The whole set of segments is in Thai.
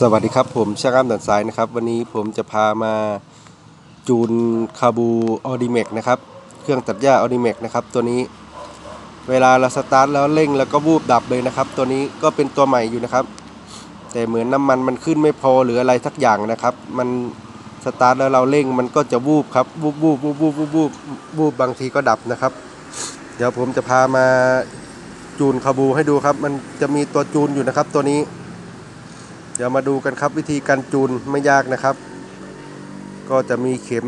สวัสดีครับผมช่างอ้ามดันซ้ายนะครับ วันนี้ผมจะพามาจูนคาบูออดิเมกนะครับ เครื่องตัดหญ้าออดิเมกนะครับ ตัวนี้เวลาเราสตาร์ทแล้วเร่งแล้วก็วูบดับเลยนะครับ ตัวนี้ก็เป็นตัวใหม่อยู่นะครับ แต่เหมือนน้ำมันมันขึ้นไม่พอหรืออะไรสักอย่างนะครับ มันสตาร์ทแล้วเราเร่งมันก็จะวูบครับวูบวูบวูบวูบวูบวูบวูบบางทีก็ดับนะครับ เดี๋ยวผมจะพามาจูนคาบูให้ดูครับ มันจะมีตัวจูนอยู่นะครับ ตัวนี้ เดี๋ยวมาดูกันครับวิธีการจูนไม่ยากนะครับ ก็จะมีเข็ม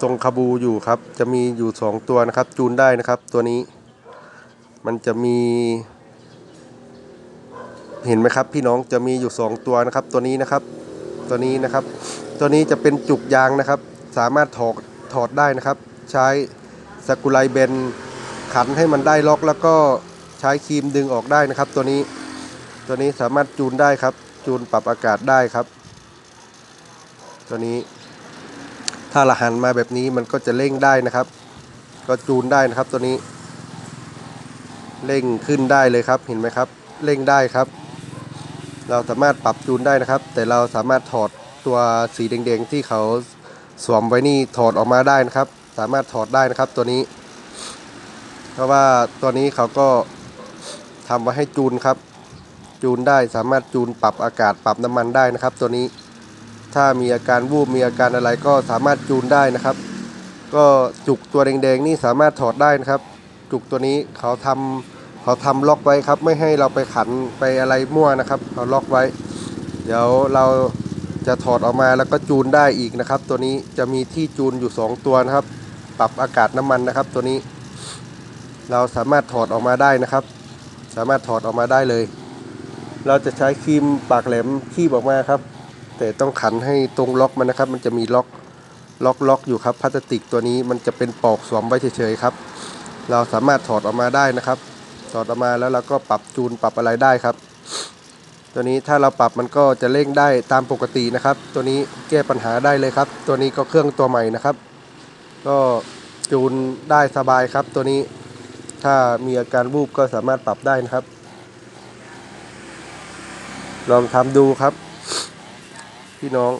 ตรงคาบูอยู่ครับ จะมีอยู่ 2 ตัวนะครับ จูนได้นะครับตัวนี้ มันจะมี เห็นไหมครับ พี่น้องจะมีอยู่ 2 ตัวนะครับ ตัวนี้นะครับ ตัวนี้นะครับ ตัวนี้จะเป็นจุกยางนะครับ สามารถถอดถอดได้นะครับ ใช้สกรูไลเบนขันให้มันได้ล็อกแล้วก็ใช้ครีมดึงออกได้นะครับ ตัวนี้ตัวนี้สามารถจูนได้ครับ จูนปรับอากาศได้ครับ ตัวนี้ ถ้าเราหันมาแบบนี้มันก็จะเร่งได้นะครับ ก็จูนได้นะครับตัวนี้ เร่งขึ้นได้เลยครับ เห็นไหมครับ เร่งได้ครับ เราสามารถปรับจูนได้นะครับ แต่เราสามารถถอดตัวสีแดงๆที่เขาสวมไว้นี่ถอดออกมาได้นะครับ สามารถถอดได้นะครับตัวนี้ เพราะว่าตัวนี้เขาก็ทำไว้ให้จูนครับ จูนได้สามารถจูนปรับอากาศปรับน้ำมันได้นะครับ ตัวนี้ถ้ามีอาการวูบมีอาการอะไรก็สามารถจูนได้นะครับ ก็จุกตัวแดงๆนี่สามารถถอดได้นะครับ จุกตัวนี้เขาทำเขาทำล็อกไว้ครับ ไม่ให้เราไปขันไปอะไรมั่วนะครับเขาล็อกไว้ เดี๋ยวเราจะถอดออกมาแล้วก็จูนได้อีกนะครับ ตัวนี้จะมีที่จูนอยู่ 2 ตัวนะครับ ปรับอากาศน้ำมันนะครับ ตัวนี้ เราสามารถถอดออกมาได้นะครับ สามารถถอดออกมาได้เลย เราจะใช้ครีมปากแหลมคีบออกมาครับ แต่ต้องขันให้ตรงล็อกมันนะครับ มันจะมีล็อกล็อกล็อกอยู่ครับพลาสติกตัวนี้มันจะเป็นปอกสวมไว้เฉยๆครับ เราสามารถถอดออกมาได้นะครับ ถอดออกมาแล้วเราก็ปรับจูนปรับอะไรได้ครับ ตัวนี้ถ้าเราปรับมันก็จะเร่งได้ตามปกตินะครับ ตัวนี้แก้ปัญหาได้เลยครับ ตัวนี้ก็เครื่องตัวใหม่นะครับ ก็จูนได้สบายครับ ตัวนี้ถ้ามีอาการวูบก็สามารถปรับได้นะครับ ลองทำดูครับ พี่น้อง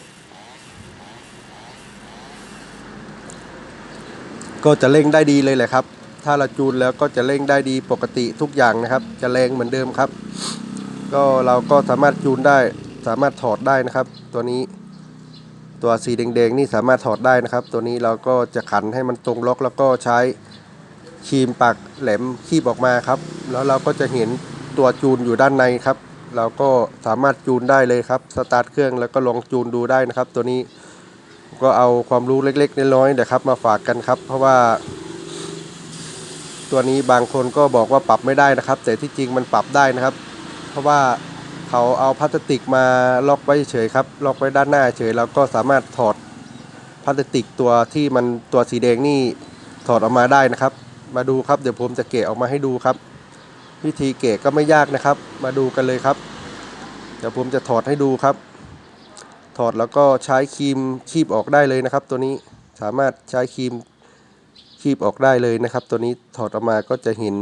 ก็จะเร่งได้ดีเลยแหละครับ ถ้าเราจูนแล้วก็จะเร่งได้ดีปกติทุกอย่างนะครับ จะแรงเหมือนเดิมครับ ก็เราก็สามารถจูนได้ สามารถถอดได้นะครับ ตัวนี้ตัวสีแดงๆนี่สามารถถอดได้นะครับ ตัวนี้เราก็จะขันให้มันตรงล็อกแล้วก็ใช้ครีมปากแหลมคีบออกมาครับ แล้วเราก็จะเห็นตัวจูนอยู่ด้านในครับ เราก็สามารถจูนได้เลยครับสตาร์ทเครื่องแล้วก็ลองจูนดูได้นะครับ ตัวนี้ก็เอาความรู้เล็กๆน้อยๆนะครับ มาฝากกันครับ เพราะว่า ตัวนี้บางคนก็บอกว่าปรับไม่ได้นะครับ แต่ที่จริงมันปรับได้นะครับ เพราะว่าเขาเอาพลาสติกมาล็อกไว้เฉยครับล็อกไว้ด้านหน้าเฉยแล้วก็สามารถถอดพลาสติกตัวที่มันตัวสีแดงนี่ถอดออกมาได้นะครับ มาดูครับเดี๋ยวผมจะเกะออกมาให้ดูครับ วิธีเกะก็ไม่ยากนะครับ มาดูกันเลยครับ เดี๋ยวผมจะถอดให้ดูครับ ถอดแล้วก็ใช้ครีมคีบออกได้เลยนะครับ ตัวนี้สามารถใช้ครีมคีบออกได้เลยนะครับ ตัวนี้ถอดออกมาก็จะเห็น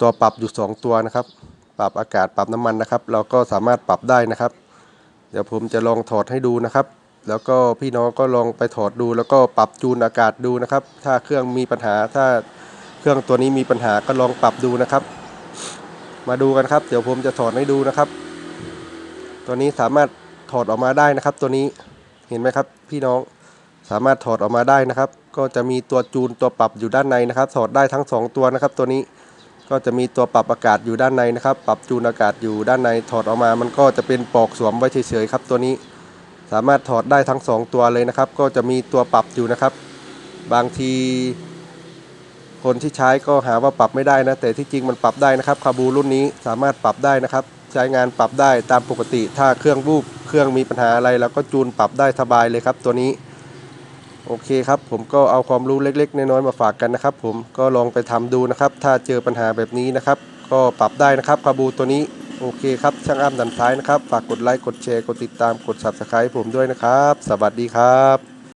ตัวปรับอยู่ 2 ตัวนะครับ ปรับอากาศปรับน้ำมันนะครับ เราก็สามารถปรับได้นะครับ เดี๋ยวผมจะลองถอดให้ดูนะครับ แล้วก็พี่น้องก็ลองไปถอดดู แล้วก็ปรับจูนอากาศดูนะครับ ถ้าเครื่องมีปัญหาถ้าเครื่องตัวนี้มีปัญหาก็ลองปรับดูนะครับ มาดูกันครับ เดี๋ยวผมจะถอดให้ดูนะครับ ตัวนี้สามารถถอดออกมาได้นะครับ ตัวนี้เห็นไหมครับ พี่น้องสามารถถอดออกมาได้นะครับ ก็จะมีตัวจูนตัวปรับอยู่ด้านในนะครับ ถอดได้ทั้งสองตัวนะครับ ตัวนี้ก็จะมีตัวปรับอากาศอยู่ด้านในนะครับ ปรับจูนอากาศอยู่ด้านในถอดออกมา มันก็จะเป็นปลอกสวมไว้เฉยๆครับตัวนี้สามารถถอดได้ทั้งสองตัวเลยนะครับ ก็จะมีตัวปรับอยู่นะครับ บางที คนที่ใช้ก็หาว่าปรับไม่ได้นะ แต่ที่จริงมันปรับได้นะครับคาบูรุ่นนี้สามารถปรับได้นะครับ ใช้งานปรับได้ตามปกติ ถ้าเครื่องรูปเครื่องมีปัญหาอะไรเราก็จูนปรับได้สบายเลยครับ ตัวนี้ โอเคครับ ผมก็เอาความรู้เล็กๆ น้อยๆมาฝากกันนะครับ ผมก็ลองไปทำดูนะครับ ถ้าเจอปัญหาแบบนี้นะครับ ก็ปรับได้นะครับคาบูตัวนี้โอเคครับช่างอ้าดันท้ายนะครับ ฝากกดไลค์กดแชร์กดติดตามกด subscribe ผมด้วยนะครับ สวัสดีครับ